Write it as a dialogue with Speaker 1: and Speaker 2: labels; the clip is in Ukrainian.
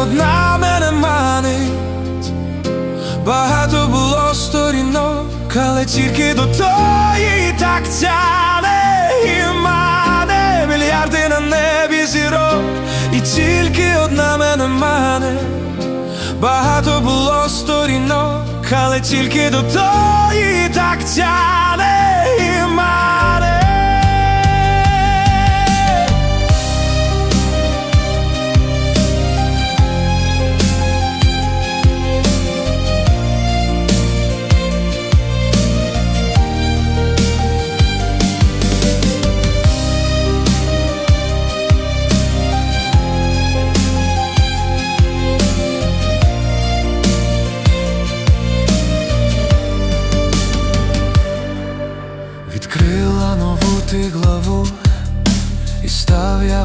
Speaker 1: одна мене манить, багато було сторінок, але тільки до тої так тяне і мане. Мільярди на небі зірок, і тільки одна мене мане, багато було сторінок, але тільки до тої так тяне. Відкрила нову ти главу і став я